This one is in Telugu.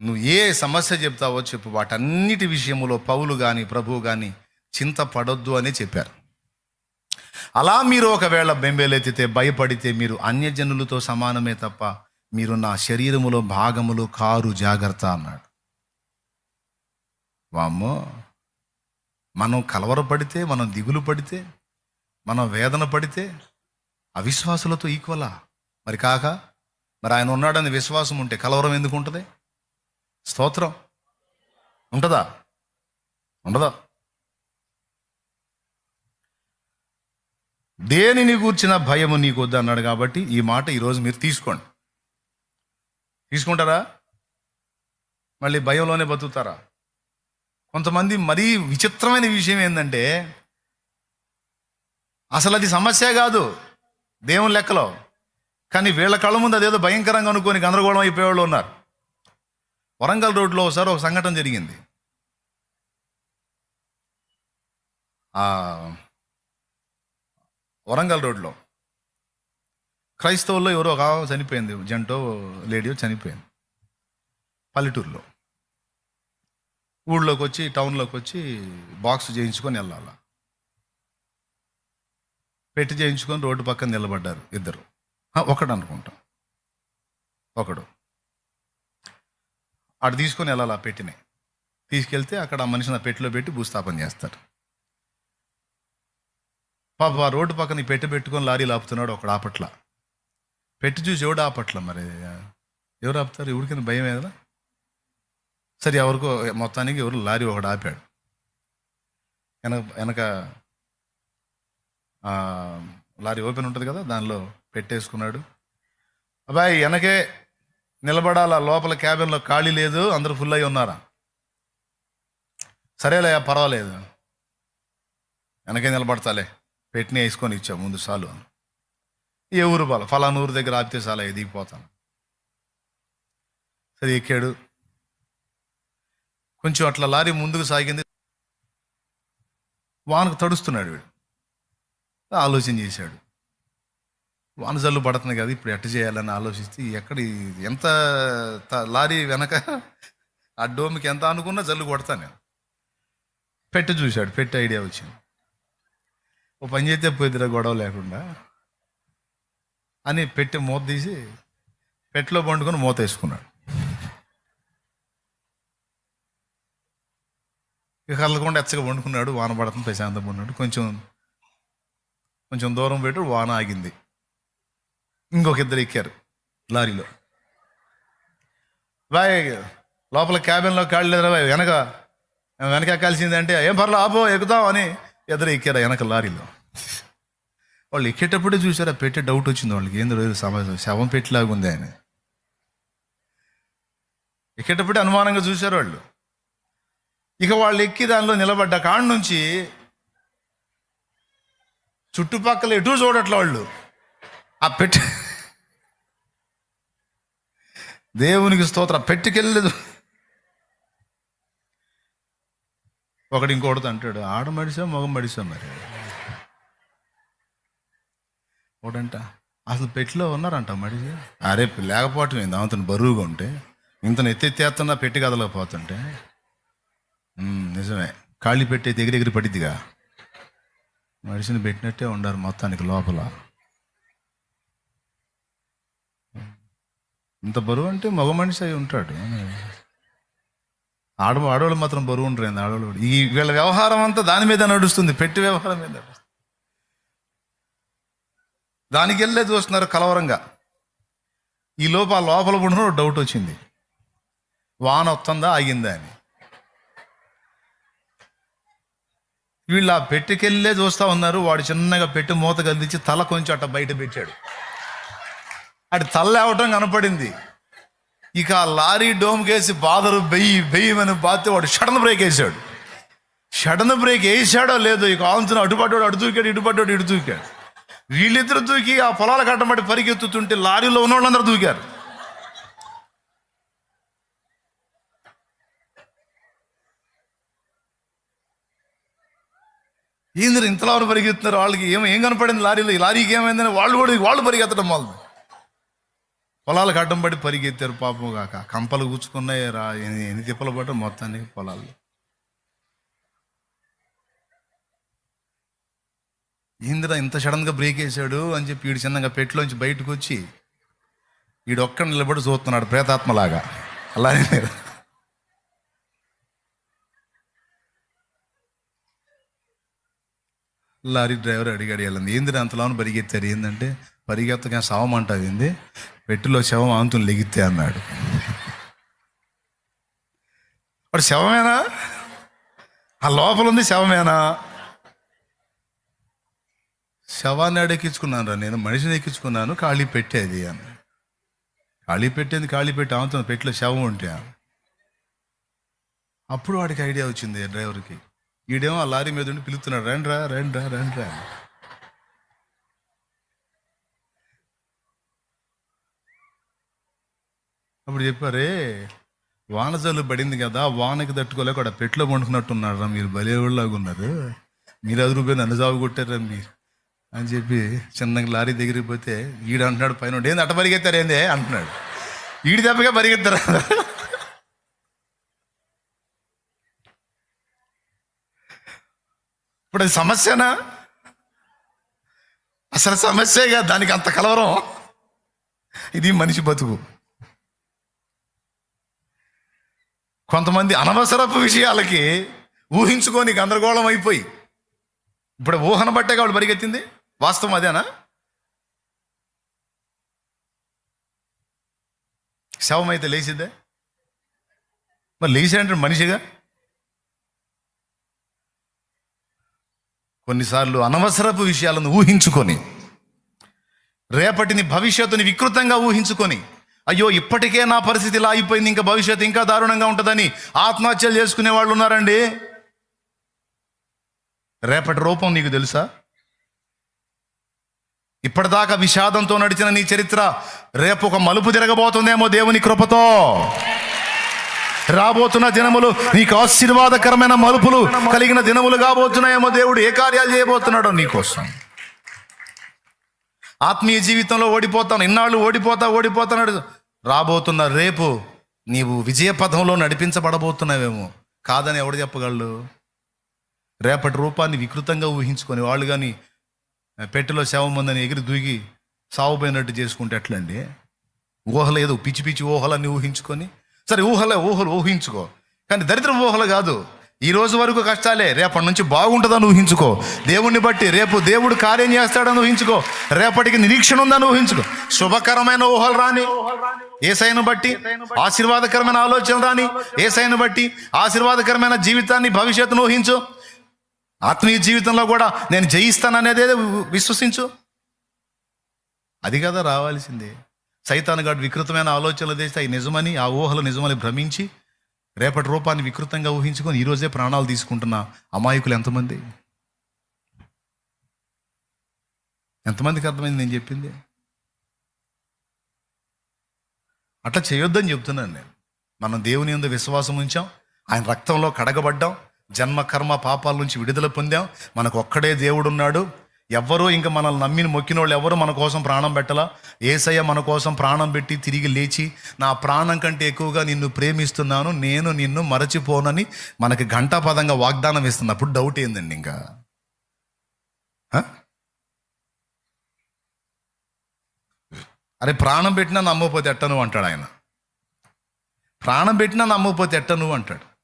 నువ్వు ఏ సమస్య చెప్తావో చెప్పు. వాటన్నిటి విషయములో పౌలు కానీ ప్రభువు కానీ చింతపడొద్దు అని చెప్పారు. అలా మీరు ఒకవేళ బెంబేలెత్తితే భయపడితే మీరు అన్యజనులతో సమానమే తప్ప మీరు నా శరీరములో భాగములు కారు జాగ్రత్త అన్నాడు. వామ్మో! మనం కలవరపడితే మనం దిగులు పడితే మనం వేదన పడితే అవిశ్వాసులతో ఈక్వలా? మరి కాక? మరి ఆయన ఉన్నాడని విశ్వాసం ఉంటే కలవరం ఎందుకు ఉంటుంది స్తోత్రం. ఉంటుందా? ఉండదా దేనిని కూర్చిన భయము నీకు వద్దు అన్నాడు కాబట్టి ఈ మాట ఈరోజు మీరు తీసుకోండి. తీసుకుంటారా? మళ్ళీ భయంలోనే బతుకుతారా? కొంతమంది మరీ విచిత్రమైన విషయం ఏంటంటే అసలు అది సమస్య కాదు దేవుని లెక్కలో. కానీ వీళ్ళ కళ్ళ ముందు అదేదో భయంకరంగా అనుకొని గందరగోళం అయిపోయేవాళ్ళు ఉన్నారు. వరంగల్ రోడ్లో ఒకసారి ఒక సంఘటన జరిగింది. వరంగల్ రోడ్లో. క్రైస్తవుల్లో ఎవరో ఒక చనిపోయింది జంటో లేడీయో చనిపోయింది. పల్లెటూరులో. ఊళ్ళోకి వచ్చి టౌన్లోకి వచ్చి బాక్స్ చేయించుకొని వెళ్ళాల. పెట్టి చేయించుకొని రోడ్డు పక్కన నిలబడ్డారు ఇద్దరు. ఒకడు అనుకుంటాం. ఒకడు. అటు తీసుకొని వెళ్ళాలి ఆ పెట్టిని. తీసుకెళ్తే అక్కడ ఆ మనిషిని ఆ పెట్టిలో పెట్టి భూస్థాపన చేస్తారు. పాప ఆ రోడ్డు పక్కన పెట్టి పెట్టుకొని లారీలు ఆపుతున్నాడు ఒకడు ఆపట్ల పెట్టి చూసి ఎవడు ఆపట్ల మరి? ఎవరు ఆపుతారు? ఎవరికైనా భయం ఏదైనా? సరే ఎవరికో మొత్తానికి ఎవరు లారీ ఒకడు ఆపాడు. వెనక వెనక లారీ ఓపెన్ ఉంటుంది కదా దానిలో పెట్టేసుకున్నాడు. అబ్బాయి వెనకే నిలబడాలా? లోపల క్యాబిన్లో ఖాళీ లేదు అందరూ ఫుల్ అయి ఉన్నారా? సరేలే పర్వాలేదు. వెనకే నిలబడతాలే. పెట్టిన వేసుకొని ఇచ్చా ముందు సాలు అని. ఏ ఊరు బాల? ఫలానా ఊరు దగ్గర ఆపితే చాలా ఎదిగిపోతాను సరే ఎక్కాడు. కొంచెం అట్లా లారీ ముందుకు సాగింది. వానకు తడుస్తున్నాడు వీడు. ఆలోచన చేశాడు. వాన జల్లు పడుతుంది కదా ఇప్పుడు ఎట్ట చేయాలని ఆలోచిస్తే ఎక్కడ ఎంత త- లారీ వెనక ఆ డోమ్కి ఎంత అనుకున్నా జల్లు కొడతాను నేను. పెట్టి చూశాడు పెట్టి ఐడియా వచ్చింది. ఓ పని చేస్తే పోయిద్దిరా గొడవ లేకుండా. అని పెట్టి మూత తీసి పెట్టెలో పండుకొని మూత వేసుకున్నాడు. ఇక కదలకుండా ఎచ్చగా వండుకున్నాడు వాన పడుతుంది ప్రశాంతంగా ఉన్నాడు. కొంచెం కొంచెం దూరం పెట్టి వాన ఆగింది. ఇంకొక ఇద్దరు ఎక్కారు లారీలో. బాయ్ లోపల క్యాబిన్లో కాళ్ళు లేదురా బాయ్ వెనక. వెనక ఎక్కాల్సిందంటే ఏం పర్లేదు ఆపో ఎక్కుదాం అని ఇద్దరు ఎక్కారు వెనక లారీలో. వాళ్ళు ఎక్కేటప్పుడే చూసారా పెట్టే డౌట్ వచ్చింది వాళ్ళకి. ఏందో లేదు సమాజం శవం పెట్టిలాగా ఉంది ఆయన ఎక్కేటప్పుడే అనుమానంగా చూశారు వాళ్ళు. ఇక వాళ్ళు ఎక్కి దానిలో నిలబడ్డ కాడ నుంచి చుట్టుపక్కల ఎటు చూడట్ల వాళ్ళు. ఆ పెట్టి దేవునికి స్తోత్ర. పెట్టికెళ్ళలేదు. ఒకడు ఇంకోటితో అంటాడు ఆడ మడిసా మగం మడిసా మరి. ఒకడంట అసలు పెట్టిలో ఉన్నారంట మడిసి. అరే లేకపోవటం ఏంది అంతను బరువుగా ఉంటే ఇంతను ఎత్తెత్తేస్తున్నా పెట్టి కదలకపోతుంటే నిజమే ఖాళీ పెట్టి దగ్గర దగ్గర పడిద్దిగా. మనిషిని పెట్టినట్టే ఉండారు మొత్తానికి లోపల. ఇంత బరువు అంటే మగ మనిషి అయి ఉంటాడు. ఆడ ఆడవాళ్ళు మాత్రం బరువు ఉంటారు ఆడవాళ్ళు ఈ వీళ్ళ వ్యవహారం అంతా దాని మీద నడుస్తుంది పెట్టి వ్యవహారం మీద దానికి వెళ్ళే చూస్తున్నారు కలవరంగా. ఈ లోపు ఆ లోపల పడిన డౌట్ వచ్చింది. వాన వస్తుందా ఆగిందా అని. వీళ్ళు ఆ పెట్టెకెళ్ళే చూస్తా ఉన్నారు. వాడు చిన్నగా పెట్టి మూత కదిలించి తల కొంచెం అట్ట బయట పెట్టాడు. అటు తల్లేవటం కనపడింది. ఇక ఆ లారీ డోమ్కేసి బాదరు బెయ్యి బెయ్యమని బాతే వాడు షడన్ బ్రేక్ వేసాడు షడన్ బ్రేక్ వేసాడో లేదో ఇక ఆంచున అటుపడ్డాడు అటు దూకాడు ఇటుపడ్డాడు ఇటు దూకాడు. వీళ్ళిద్దరు దూకి ఆ పొలాల కట్టమట్టి పరిగెత్తుతుంటే లారీలో ఉన్న వాళ్ళందరూ దూకారు. ఏంది ఇంతలా పరిగెత్తున్నారు వాళ్ళకి ఏం ఏం కనపడింది లారీలో? ఈ లారీకి ఏమైందని వాళ్ళు కూడా వాళ్ళు పరిగెత్తడం మొదలు పొలాలకు అడ్డం పడి పరిగెత్తారు పాపం కాక. కంపలు కూర్చుకున్నాయి రా ఎన్ని తిప్పలు పడ్డ మొత్తానికి పొలాలు ఇందిరా ఇంత సడన్గా బ్రేక్ వేసాడు అని చెప్పి వీడు చిన్నగా పెట్టిలోంచి బయటకు వచ్చి వీడు ఒక్క నిలబడి చూస్తున్నాడు ప్రేతాత్మలాగా. అలానే లారీ డ్రైవర్ అడిగాడు వెళ్ళింది ఏంది అంతలోనూ పరిగెత్తారు? ఏంటంటే పరిగెత్తగా శవం వెట్టులో శవం ఆంతుని లెగితే అన్నాడు. వాడు శవమేనా? ఆ లోపల ఉంది శవమేనా? శవాన్ని అడెక్కించుకున్నాను రా నేను మనిషిని ఎక్కించుకున్నాను ఖాళీ పెట్టేది అని ఖాళీ పెట్టేది ఖాళీ పెట్టి ఆమెతో పెట్టిలో శవం ఉంటే అప్పుడు వాడికి ఐడియా వచ్చింది డ్రైవర్కి. ఈడేమో ఆ లారీ మీద ఉండి పిలుస్తున్నాడు రండ్రా రండ్రా రండ్రా అప్పుడు చెప్పారే వానజల్లు పడింది కదా వానకి తట్టుకోలేక అక్కడ పెట్లో పండుకున్నట్టున్నాడు రా మీరు బలేవాళ్ళలాగా ఉన్నారు మీరు అది రూపాయలు నన్ను జాబు కొట్టారా మీరు. అని చెప్పి చిన్నగా లారీ దగ్గరికి పోతే ఈడు అంటున్నాడు పైన ఏంది అట్ట పరిగెత్తారు ఏందే? అంటున్నాడు. ఈడి దెబ్బగా పరిగెత్తారు? ఇప్పుడు అది సమస్యనా? అసలు సమస్యగా దానికి అంత కలవరం. ఇది మనిషి బతుకు. కొంతమంది అనవసరపు విషయాలకి ఊహించుకొని గందరగోళం అయిపోయి ఇప్పుడు ఊహన బట్టే కాబట్టి పరిగెత్తింది? వాస్తవం అదేనా? శవం అయితే లేచిద్దే? మరి లేచాడంటే మనిషిగా? కొన్నిసార్లు అనవసరపు విషయాలను ఊహించుకొని రేపటిని భవిష్యత్తుని వికృతంగా ఊహించుకొని అయ్యో ఇప్పటికే నా పరిస్థితి ఇలా అయిపోయింది. ఇంకా భవిష్యత్తు ఇంకా దారుణంగా ఉంటుందని ఆత్మహత్యలు చేసుకునే వాళ్ళు ఉన్నారండి. రేపటి రూపం నీకు తెలుసా? ఇప్పటిదాకా విషాదంతో నడిచిన నీ చరిత్ర రేపు ఒక మలుపు తిరగబోతుందేమో దేవుని కృపతో. రాబోతున్న దినములు నీకు ఆశీర్వాదకరమైన మలుపులు కలిగిన దినములు కాబోతున్నాయేమో దేవుడు. ఏ కార్యాలు చేయబోతున్నాడో నీకోసం ఆత్మీయ జీవితంలో ఓడిపోతాను. ఇన్నాళ్ళు ఓడిపోతా ఓడిపోతున్నాడు రాబోతున్న రేపు నీవు విజయ పథంలో నడిపించబడబోతున్నావేమో. కాదని ఎవడు చెప్పగలడు? రేపటి రూపాన్ని వికృతంగా ఊహించుకొని వాళ్ళు కానీ పెట్టెలో శవం ఉందని ఎగిరి దూగి సావుపోయినట్టు చేసుకుంటే ఎట్లండి? ఊహలు ఏదో పిచ్చి పిచ్చి ఊహలన్నీ ఊహించుకొని సరే ఊహలే ఊహలు ఊహించుకో. కానీ దరిద్ర ఊహలు కాదు. ఈ రోజు వరకు కష్టాలే రేపటి నుంచి బాగుంటుందని ఊహించుకో. దేవుణ్ణి బట్టి రేపు దేవుడు కార్యం చేస్తాడని ఊహించుకో. రేపటికి నిరీక్షణ ఉందని ఊహించుకో. శుభకరమైన ఊహలు రాని ఏసైను బట్టి ఆశీర్వాదకరమైన ఆలోచన రాని ఏసైను బట్టి ఆశీర్వాదకరమైన జీవితాన్ని భవిష్యత్తును ఊహించు. ఆత్మీయ జీవితంలో కూడా నేను జయిస్తాననేదే విశ్వసించు. అది కదా రావాల్సిందే. సైతాన్ గాడు వికృతమైన ఆలోచనలు చేస్తే అవి నిజమని ఆ ఊహలు నిజమని భ్రమించి రేపటి రూపాన్ని వికృతంగా ఊహించుకొని ఈరోజే ప్రాణాలు తీసుకుంటున్న అమాయకులు ఎంతమంది? ఎంతమందికి అర్థమైంది నేను చెప్పింది? అట్లా చేయొద్దని చెప్తున్నాను నేను. మనం దేవుని ఎందు విశ్వాసం ఉంచాం ఆయన రక్తంలో కడగబడ్డాం జన్మ కర్మ పాపాల నుంచి విడుదల పొందాం మనకు ఒక్కడే దేవుడు ఉన్నాడు ఎవ్వరూ ఇంకా మనల్ని నమ్మిన మొక్కిన వాళ్ళు ఎవరు మన కోసం ప్రాణం పెట్టలా. ఏసయ్య మన కోసం ప్రాణం పెట్టి తిరిగి లేచి నా ప్రాణం కంటే ఎక్కువగా నిన్ను ప్రేమిస్తున్నాను నేను నిన్ను మరచిపోనని మనకి ఘంటాపదంగా వాగ్దానం ఇస్తున్నప్పుడు డౌట్ ఏందండి ఇంకా? అరే ప్రాణం పెట్టినా నమ్మకపోతే ఎట్టను అంటాడు ఆయన. ప్రాణం పెట్టినా నమ్మకపోతే ఎట్టను అంటాడు.